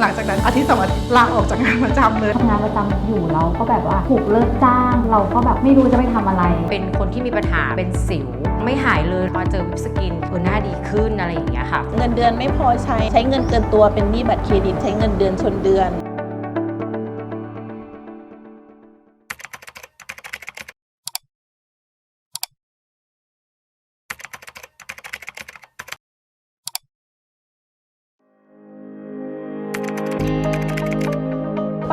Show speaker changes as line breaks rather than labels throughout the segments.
หลังจากนั้นอาทิตย์สองอาทิตย์ลาออกจากงานประจำเลย
ทำงานประจำอยู่เราก็แบบว่าถูกเลิกจ้าง เราก็แบบไม่รู้จะไปทำอะไร
เป็นคนที่มีปัญหาเป็นสิว ไม่หายเลยพอเจอวิปสกินเออหน้าดีขึ้นอะไรอย่างเงี้ยค่ะ
เงินเดือนไม่พอใช้ใช้เงินเกินตัวเป็นหนี้บัตรเครดิต ใช้เงินเดือนชนเดือน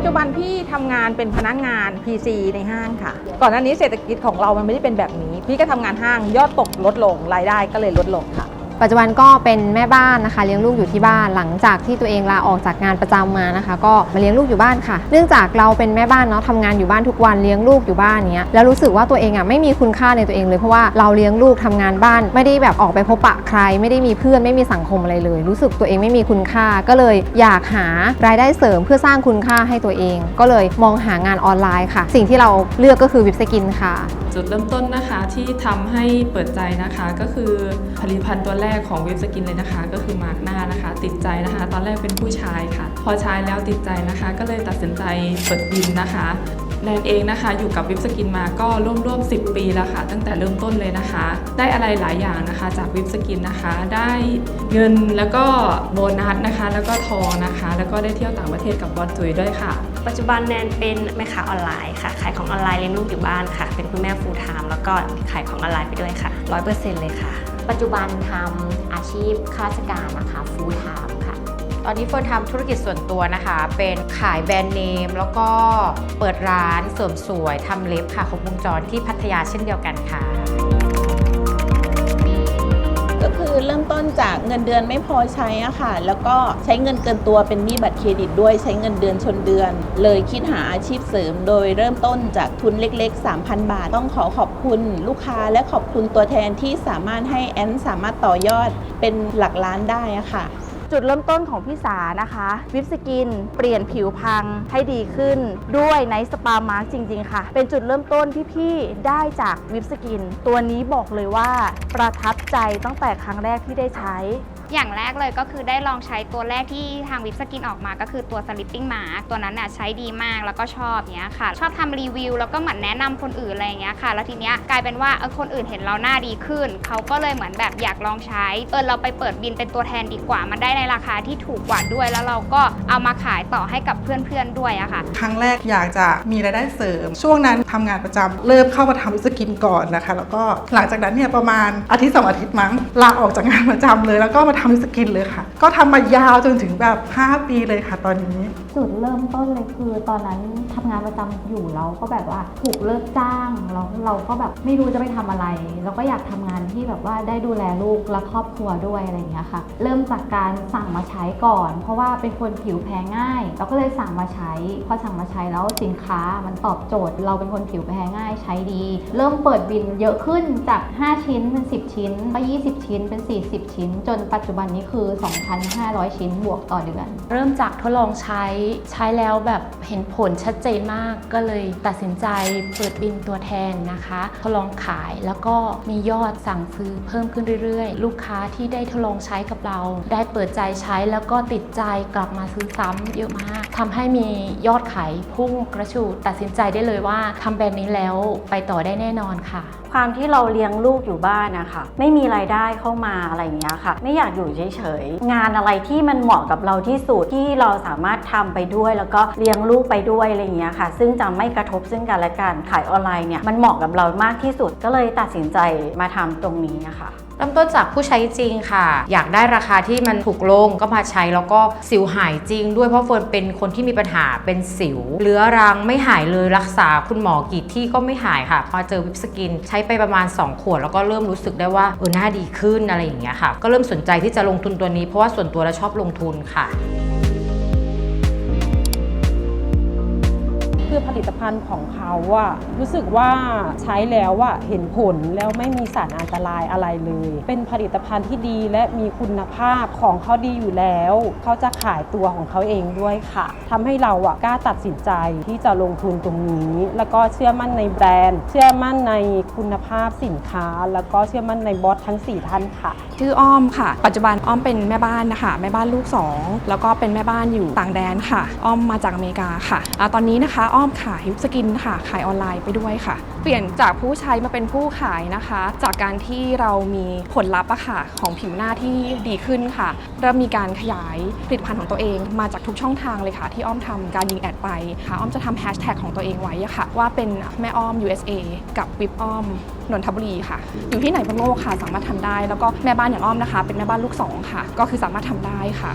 จจุบันพี่ทำงานเป็นพนักงาน PC ในห้างค่ะ ก่อนหน้านี้เศรษฐกิจของเรามันไม่ได้เป็นแบบนี้ พี่ก็ทำงานห้างยอดตกลดลงรายได้ก็เลยลดลงค่ะ
ปัจจุบันก็เป็นแม่บ้านนะคะเลี้ยงลูกอยู่ที่บ้านหลังจากที่ตัวเองลาออกจากงานประจำมานะคะ ก็มาเลี้ยงลูกอยู่บ้านค่ะ เนื่องจากเราเป็นแม่บ้านเนาะทำงานอยู่บ้านทุกวันเลี้ยงลูกอยู่บ้านเนี้ยแล้วรู้สึกว่าตัวเองอะไม่มีคุณค่าในตัวเองเลยเพราะว่าเราเลี้ยงลูกทำงานบ้าน ไม่ได้แบบออกไปพบปะใคร ไม่ได้มีเพื่อนไม่มีสังคมอะไรเลย รู้สึกตัวเองไม่มีคุณค่าก็เลยอยากหารายได้เสริมเพื่อสร้างคุณค่าให้ตัวเอง ก็เลยมองหางานออนไลน์ค่ะ สิ่งที่เราเลือกก็คือวิบสกินค่ะ
จุดเริ่มต้นนะคะที่ทำให้เปิดใจนะคะก็คือผลิตภัณฑ์ตัวแรกของเว็บสกินเลยนะคะ ก็คือมาร์กหน้านะคะ ติดใจนะคะ ตอนแรกเป็นผู้ชายค่ะ พอใช้แล้วติดใจนะคะ ก็เลยตัดสินใจเปิดบินนะคะ แนนเองนะคะ อยู่กับวิบสกินมาก็ร่วมร่วม10 ปีแล้วค่ะ ตั้งแต่เริ่มต้นเลยนะคะ ได้อะไรหลายอย่างนะคะ จากวิบสกินนะคะ ได้เงินแล้วก็โบนัสนะคะ แล้วก็ทองนะคะ แล้วก็ได้เที่ยวต่างประเทศกับบอสจุยด้วยค่ะ
ปัจจุบันแนนเป็นแม่ค้าออนไลน์ค่ะ ขายของออนไลน์เลี้ยงลูกอยู่บ้านค่ะ เป็นคุณแม่ full time แล้วก็ขายของออนไลน์ไปด้วยค่ะ100%เลยค่ะ
ปัจจุบันทำอาชีพข้าราชการนะคะฟูลไทม์ค่ะ
ตอนนี้เฟิร์นทำธุรกิจส่วนตัวนะคะ เป็นขายแบรนด์เนม แล้วก็เปิดร้านเสริมสวยทำเล็บค่ะครบวงจรที่พัทยาเช่นเดียวกันค่ะ
ก็คือเริ่มต้นจากเงินเดือนไม่พอใช้อะค่ะ แล้วก็ใช้เงินเกินตัวเป็นหนี้บัตรเครดิตด้วยใช้เงินเดือนชนเดือน เลยคิดหาอาชีพเสริม โดยเริ่มต้นจากทุนเล็ก ๆ 3,000 บาท ต้องขอขอบคุณลูกค้าและขอบคุณตัวแทนที่สามารถให้แอนสามารถต่อยอดเป็นหลักล้านได้อะค่ะ
จุดเริ่มต้นของพี่สานะคะ วิปสกิน เปลี่ยนผิวพังให้ดีขึ้น ด้วยไนท์สปามาร์กจริง ๆ ค่ะ เป็นจุดเริ่มต้นที่พี่ได้จากวิปสกิน ตัวนี้บอกเลยว่าประทับใจตั้งแต่ครั้งแรกที่ได้ใช้
อย่างแรกเลยก็คือได้ลองใช้ตัวแรกที่ทางวิปสกินออกมาก็คือตัว Sleeping Mask ตัวนั้นน่ะใช้ดีมากแล้วก็ชอบเนี้ยค่ะ ชอบทำรีวิว แล้วก็เหมือนแนะนำคนอื่นอะไรเงี้ยค่ะ แล้วทีเนี้ยกลายเป็นว่าเออคนอื่นเห็นเราหน้าดีขึ้น เขาก็เลยเหมือนแบบอยากลองใช้เออเราไปเปิดบินเป็นตัวแทนดีกว่า มันได้ในราคาที่ถูกกว่าด้วย แล้วเราก็เอามาขายต่อให้กับเพื่อนๆด้วยอะค่ะ
ครั้งแรกอยากจะมีรายได้เสริม ช่วงนั้นทำงานประจำเริ่มเข้ามาทำวิสกินก่อนนะคะ แล้วก็หลังจากนั้นเนี่ยประมาณอาทิตย์สองอาทิตย์มั้งลาออกจากงานประจำเลยแล้วก็มาทำสกินเลยค่ะ ก็ทำมายาวจนถึงแบบ 5 ปีเลยค่ะตอนนี้
จุดเริ่มต้นเลยคือตอนนั้นทำงานประจำอยู่เราก็แบบว่าถูกเลิกจ้างแล้วเราก็แบบไม่รู้จะไปทำอะไร เราก็อยากทำงานที่แบบว่าได้ดูแลลูกและครอบครัวด้วยอะไรอย่างเงี้ยค่ะ เริ่มจากการสั่งมาใช้ก่อน เพราะว่าเป็นคนผิวแพ้ง่าย เราก็เลยสั่งมาใช้ พอสั่งมาใช้แล้วสินค้ามันตอบโจทย์ เราเป็นคนผิวแพ้ง่ายใช้ดี เริ่มเปิดบินเยอะขึ้นจาก 5 ชิ้นเป็น 10 ชิ้นก็20 ชิ้นเป็น 40 ชิ้น จนปัจจุจุบันนี้คือ 2,500 ชิ้นบวกต่อเดือน
เริ่มจากทดลองใช้ใช้แล้วแบบเห็นผลชัดเจนมากก็เลยตัดสินใจเปิดบินตัวแทนนะคะทดลองขายแล้วก็มียอดสั่งซื้อเพิ่มขึ้นเรื่อยๆ ลูกค้าที่ได้ทดลองใช้กับเรา ได้เปิดใจใช้แล้วก็ติดใจกลับมาซื้อซ้ำเยอะมากทำให้มียอดขายพุ่งกระฉูดตัดสินใจได้เลยว่าทำแบรนด์นี้แล้วไปต่อได้แน่นอนค่ะ
ความที่เราเลี้ยงลูกอยู่บ้านนะคะไม่มีรายได้เข้ามาอะไรอย่างเงี้ยค่ะ ไม่อยากอยู่เฉยๆงานอะไรที่มันเหมาะกับเราที่สุดที่เราสามารถทำไปด้วย แล้วก็เลี้ยงลูกไปด้วยอะไรอย่างเงี้ยค่ะ ซึ่งจะไม่กระทบซึ่งกันและกันขายออนไลน์เนี่ยมันเหมาะกับเรามากที่สุดก็เลยตัดสินใจมาทำตรงนี้นะคะ
เริ่มต้นจากผู้ใช้จริงค่ะ อยากได้ราคาที่มันถูกลงก็มาใช้แล้วก็สิวหายจริง ด้วยเพราะเฟิร์นเป็นคนที่มีปัญหาเป็นสิวเรื้อรังไม่หายเลยรักษาคุณหมอกี่ที่ก็ไม่หายค่ะ พอเจอวิปสกินใช้ไปประมาณ 2 ขวด แล้วก็เริ่มรู้สึกได้ว่าเออหน้าดีขึ้นอะไรอย่างเงี้ยค่ะ ก็เริ่มสนใจที่จะลงทุนตัวนี้เพราะว่าส่วนตัวแล้วชอบลงทุนค่ะ
คือผลิตภัณฑ์ของเขาอะรู้สึกว่าใช้แล้วอะเห็นผลแล้วไม่มีสารอันตรายอะไรเลย เป็นผลิตภัณฑ์ที่ดีและมีคุณภาพของเขาดีอยู่แล้ว เขาจะขายตัวของเขาเองด้วยค่ะทำให้เราอะกล้าตัดสินใจที่จะลงทุนตรงนี้ แล้วก็เชื่อมั่นในแบรนด์ เชื่อมั่นในคุณภาพสินค้า แล้วก็เชื่อมั่นในบอสทั้ง 4 ท่านค่ะ
ชื่ออ้อมค่ะ ปัจจุบันอ้อมเป็นแม่บ้านนะคะ แม่บ้านลูก 2 แล้วก็เป็นแม่บ้านอยู่ต่างแดนค่ะ อ้อมมาจากอเมริกาค่ะอะตอนนี้นะคะอ้อม้อมขายฮิปสกินค่ะ ขายออนไลน์ไปด้วยค่ะ เปลี่ยนจากผู้ใช้มาเป็นผู้ขายนะคะ จากการที่เรามีผลลัพธ์อะค่ะของผิวหน้าที่ดีขึ้นค่ะ เริ่มมีการขยายผลิตภัณฑ์ของตัวเอง มาจากทุกช่องทางเลยค่ะ ที่อ้อมทำการยิงแอดไปค่ะอ้อมจะทำแฮชแท็กของตัวเองไว้ค่ะ ว่าเป็นแม่อ้อม USA กับวิปอ้อมนนทบุรีค่ะ อยู่ที่ไหนบนโลกค่ะสามารถทำได้ แล้วก็แม่บ้านอย่างอ้อมนะคะ เป็นแม่บ้านลูกสองค่ะ ก็คือสามารถทำได้ค่ะ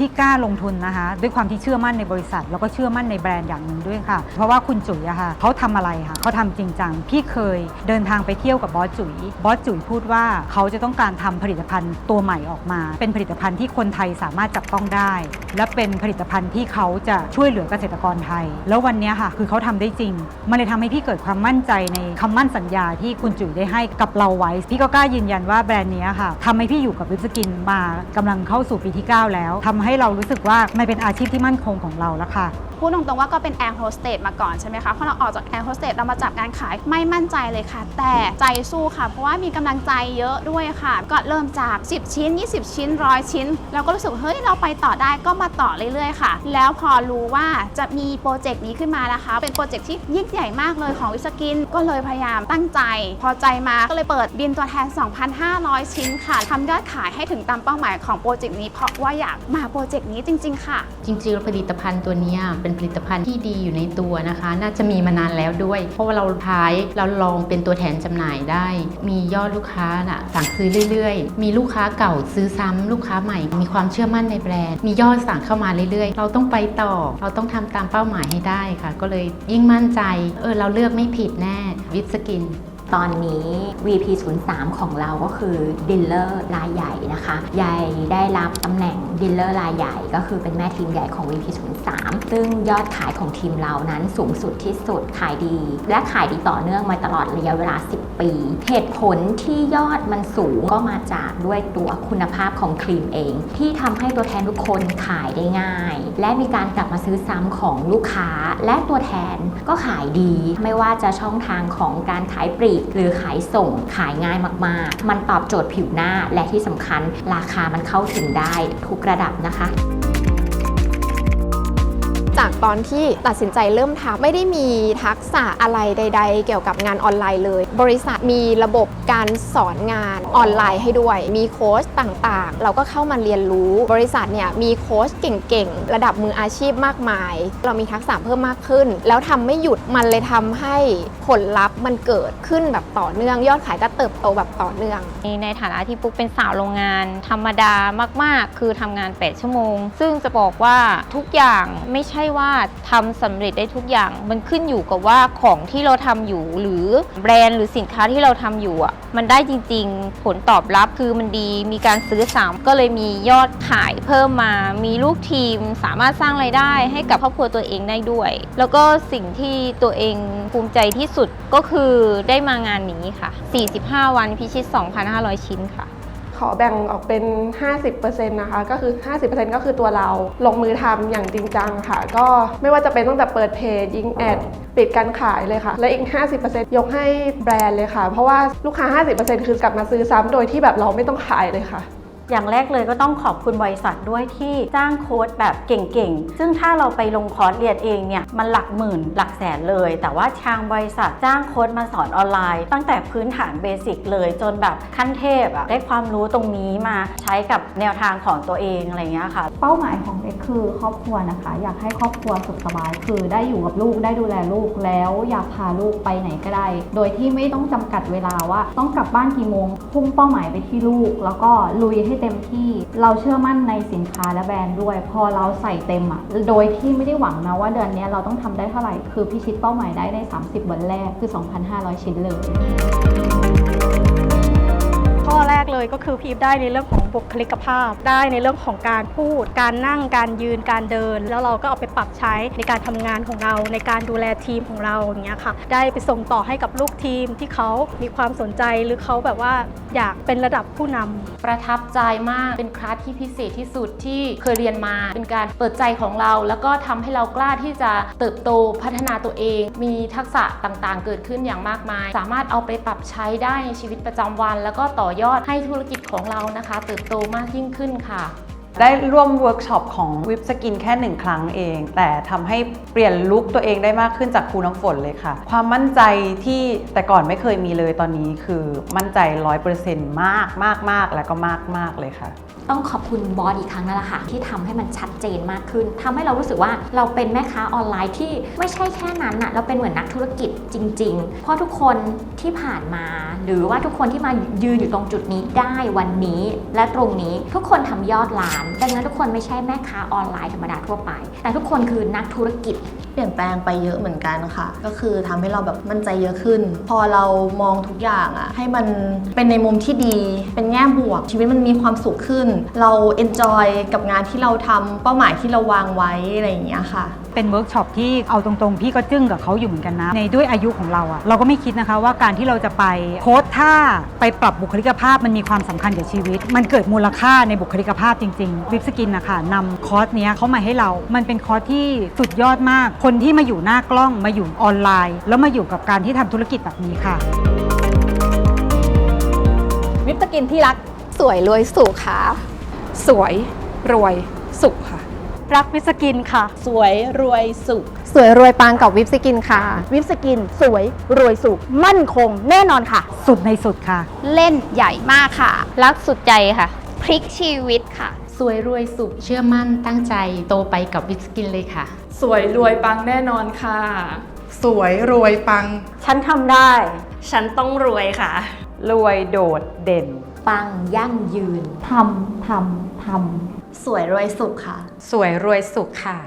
ที่กล้าลงทุนนะคะ ด้วยความที่เชื่อมั่นในบริษัท แล้วก็เชื่อมั่นในแบรนด์อย่างหนึ่งด้วยค่ะ เพราะว่าคุณจุ๋ยอะค่ะเขาทำอะไรค่ะเขาทำจริงจังพี่เคยเดินทางไปเที่ยวกับบอสจุ๋ยบอสจุ๋ยพูดว่าเขาจะต้องการทำผลิตภัณฑ์ตัวใหม่ออกมา เป็นผลิตภัณฑ์ที่คนไทยสามารถจับต้องได้ และเป็นผลิตภัณฑ์ที่เขาจะช่วยเหลือเกษตรกรไทย แล้ววันนี้ค่ะคือเขาทำได้จริงมันเลยทำให้พี่เกิดความมั่นใจในคำมั่นสัญญาที่คุณจุ๋ยได้ให้กับเราไว้ พี่ก็กล้ายืนยันว่าแบรนด์นี้ค่ะทำให้พี่อยู่กับวิปสกินมากำลังเข้าสู่ปีที่ 9 แล้วทำใให้เรารู้สึกว่ามันเป็นอาชีพที่มั่นคงของเราแล้วค่ะ
พูดตรงๆว่าก็เป็นแอร์โฮสเตสมาก่อนใช่ไหมคะพอเราออกจากแอร์โฮสเตสเรามาจับงานขายไม่มั่นใจเลยค่ะ แต่ใจสู้ค่ะ เพราะว่ามีกำลังใจเยอะด้วยค่ะ ก็เริ่มจาก 10 ชิ้น 20 ชิ้นร้อยชิ้น เราก็รู้สึกเฮ้ยเราไปต่อได้ก็มาต่อเรื่อยๆค่ะ แล้วพอรู้ว่าจะมีโปรเจกต์นี้ขึ้นมานะคะ เป็นโปรเจกต์ที่ยิ่งใหญ่มากเลยของวิสกิน ก็เลยพยายามตั้งใจ พอใจมาก็เลยเปิดบินตัวแทน 2,500 ชิ้นค่ะทำยอดขายให้ถึงตามเป้าหมายของโปรเจกต์นี้เพราะว่าอยากมาโปรเจกต์นี้จริง ๆ ค่ะ
จริงๆผลิตภัณฑ์ตัวนี้เป็นผลิตภัณฑ์ที่ดีอยู่ในตัวนะคะ น่าจะมีมานานแล้วด้วย เพราะว่าเราใช้เราลองเป็นตัวแทนจำหน่ายได้ มียอดลูกค้าน่ะสั่งซื้อเรื่อย ๆ มีลูกค้าเก่าซื้อซ้ำลูกค้าใหม่ มีความเชื่อมั่นในแบรนด์ มียอดสั่งเข้ามาเรื่อยๆ เราต้องไปต่อ เราต้องทำตามเป้าหมายให้ได้ค่ะ ก็เลยยิ่งมั่นใจ เออเราเลือกไม่ผิดแน่วิสกิน
ตอนนี้ VP03 ของเราก็คือดีลเลอร์รายใหญ่นะคะยายได้รับตำแหน่งดีลเลอร์รายใหญ่ก็คือเป็นแม่ทีมใหญ่ของ VP03 ซึ่งยอดขายของทีมเรานั้นสูงสุดที่สุดขายดี และขายดีต่อเนื่องมาตลอดระยะเวลา 10 ปี เหตุผลที่ยอดมันสูงก็มาจากด้วยตัวคุณภาพของครีมเอง ที่ทำให้ตัวแทนทุกคนขายได้ง่าย และมีการกลับมาซื้อซ้ำของลูกค้าและตัวแทนก็ขายดี ไม่ว่าจะช่องทางของการขายปลีกหรือขายส่งขายง่ายมากๆ มันตอบโจทย์ผิวหน้าและที่สำคัญราคามันเข้าถึงได้ทุกระดับนะคะ
จากตอนที่ตัดสินใจเริ่มทำไม่ได้มีทักษะอะไรใด ๆ เกี่ยวกับงานออนไลน์เลยบริษัทมีระบบการสอนงานออนไลน์ให้ด้วย มีโค้ชต่างๆ เราก็เข้ามาเรียนรู้ บริษัทเนี่ยมีโค้ชเก่งๆ ระดับมืออาชีพมากมาย เรามีทักษะเพิ่มมากขึ้น แล้วทำไม่หยุดมันเลยทำให้ผลลัพธ์มันเกิดขึ้นแบบต่อเนื่อง ยอดขายก็เติบโตแบบต่อเนื่อง
ในฐานะที่ปุ๊กเป็นสาวโรงงาน ธรรมดามากๆ คือทำงาน 8 ชั่วโมง ซึ่งจะบอกว่าทุกอย่างไม่ใช่ว่าทำสำเร็จได้ทุกอย่าง มันขึ้นอยู่กับว่าของที่เราทำอยู่หรือแบรนด์หรือสินค้าที่เราทำอยู่อะมันได้จริง ๆ ผลตอบรับคือมันดีมีการซื้อซ้ำก็เลยมียอดขายเพิ่มมา มีลูกทีมสามารถสร้างไรายได้ให้กับครอบครัวตัวเองได้ด้วย แล้วก็สิ่งที่ตัวเองภูมิใจที่สุดก็คือได้มางานนี้ค่ะ 45 วันพิชิต 2,500 ชิ้นค่ะ
ขอแบ่งออกเป็น 50%นะคะก็คือ 50%ก็คือตัวเราลงมือทำอย่างจริงจังค่ะ ก็ไม่ว่าจะเป็นตั้งแต่เปิดเพจยิงแอดปิดการขายเลยค่ะ และอีก 50%ยกให้แบรนด์เลยค่ะ เพราะว่าลูกค้า 50%คือกลับมาซื้อซ้ำโดยที่แบบเราไม่ต้องขายเลยค่ะ
อย่างแรกเลยก็ต้องขอบคุณบริษัทด้วยที่จ้างโค้ดแบบเก่งๆ ซึ่งถ้าเราไปลงคอร์สเรียนเองเนี่ยมันหลักหมื่นหลักแสนเลย แต่ว่าทางบริษัทจ้างโค้ดมาสอนออนไลน์ ตั้งแต่พื้นฐานเบสิกเลยจนแบบขั้นเทพอะได้ความรู้ตรงนี้มาใช้กับแนวทางของตัวเองอะไรเงี้ยค่ะ
เป้าหมายของเด็กคือครอบครัวนะคะ อยากให้ครอบครัวสุขสบาย คือได้อยู่กับลูกได้ดูแลลูกแล้วอยากพาลูกไปไหนก็ได้ โดยที่ไม่ต้องจำกัดเวลาว่าต้องกลับบ้านกี่โมงพุ่งเป้าหมายไปที่ลูก แล้วก็ลุยให้เต็มที่ เราเชื่อมั่นในสินค้าและแบรนด์ด้วย พอเราใส่เต็มอะโดยที่ไม่ได้หวังนะว่าเดือนนี้เราต้องทำได้เท่าไหร่ คือพิชิตเป้าหมายได้ใน 30 วันแรกคือ 2,500 ชิ้นเลย
ข้
อแรกเลยก็คือพีฟได้ในเรื่องของบุคลิกภาพ ได้ในเรื่องของการพูด การนั่งการยืนการเดิน แล้วเราก็เอาไปปรับใช้ในการทำงานของเราในการดูแลทีมของเราอย่างเงี้ยค่ะ ได้ไปส่งต่อให้กับลูกทีมที่เขามีความสนใจหรือเขาแบบว่าอยากเป็นระดับผู้นำ
ประทับใจมากเป็นคลาสที่พิเศษที่สุดที่เคยเรียนมา เป็นการเปิดใจของเรา แล้วก็ทำให้เรากล้าที่จะเติบโตพัฒนาตัวเอง มีทักษะต่างๆ เกิดขึ้นอย่างมากมาย สามารถเอาไปปรับใช้ได้ในชีวิตประจำวัน แล้วก็ต่อยอดให้ธุรกิจของเรานะคะ เติบโตมากยิ่งขึ้นค่ะ
ได้ร่วมเวิร์กช็อปของวิปสกินแค่หนึ่งครั้งเอง แต่ทำให้เปลี่ยนลุคตัวเองได้มากขึ้นจากครูน้ำฝนเลยค่ะ ความมั่นใจที่แต่ก่อนไม่เคยมีเลยตอนนี้คือมั่นใจ 100%มากมากมากแล้วก็มากมากเลยค่ะ
ต้องขอบคุณบอสอีกครั้งนั่นแหละค่ะ ที่ทำให้มันชัดเจนมากขึ้นทำให้เรารู้สึกว่าเราเป็นแม่ค้าออนไลน์ที่ไม่ใช่แค่นั้นอะเราเป็นเหมือนนักธุรกิจจริง ๆ เพราะทุกคนที่ผ่านมา หรือว่าทุกคนที่มายืนอยู่ตรงจุดนี้ได้วันนี้ และตรงนี้ทุกคนทำยอดไล้านดังนั้นทุกคนไม่ใช่แม่ค้าออนไลน์ธรรมดาทั่วไป แต่ทุกคนคือนักธุรกิจ
เปลี่ยนแปลงไปเยอะเหมือนกันค่ะ ก็คือทำให้เราแบบมั่นใจเยอะขึ้น พอเรามองทุกอย่างอะให้มันเป็นในมุมที่ดี เป็นแง่บวก ชีวิตมันมีความสุขขึ้น เราเอนจอยกับงานที่เราทำเป้าหมายที่เราวางไว้อะไรอย่างเงี้ยค่ะ
เป็นเวิร์กช็อปที่เอาตรงๆ พี่ก็จึ้งกับเขาอยู่เหมือนกันนะ ในด้วยอายุของเราอะเราก็ไม่คิดนะคะว่าการที่เราจะไปโค้ดท่าไปปรับบุคลิกภาพมันมีความสำคัญกับชีวิต มันเกิดมูลค่าในบุคลิกภาพจริงๆวิปสกินนะคะนำคอร์สเนี้ยเขามาให้เรา มันเป็นคอร์สที่สุดยอดมากคนที่มาอยู่หน้ากล้องมาอยู่ออนไลน์ แล้วมาอยู่กับการที่ทำธุรกิจแบบนี้ค่ะ
วิปสกินที่รักสวยรวยสุขค่ะ
สวยรวยสุขค่ะ
รักวิสกินค่ะ
สวยรวยสุข
สวยรวยปังกับวิปสกินค่ะ
วิปสกินสวย รวยสุข มั่นคง แน่นอนค่ะ
สุดในสุดค่ะ
เล่นใหญ่มากค่ะ
รักสุดใจค่ะ
พลิกชีวิตค่ะ
สวยรวยสุขเชื่อมั่นตั้งใจโตไปกับวิสกินเลยค่ะ
สวยรวยปังแน่นอนค่ะ
สวยรวยปัง
ฉันทำได้
ฉันต้องรวยค่ะ
รวยโดดเด่น
ปังยั่งยืน
ทำทำทำ
สวยรวยสุขค่ะ
สวยรวยสุขค่ะ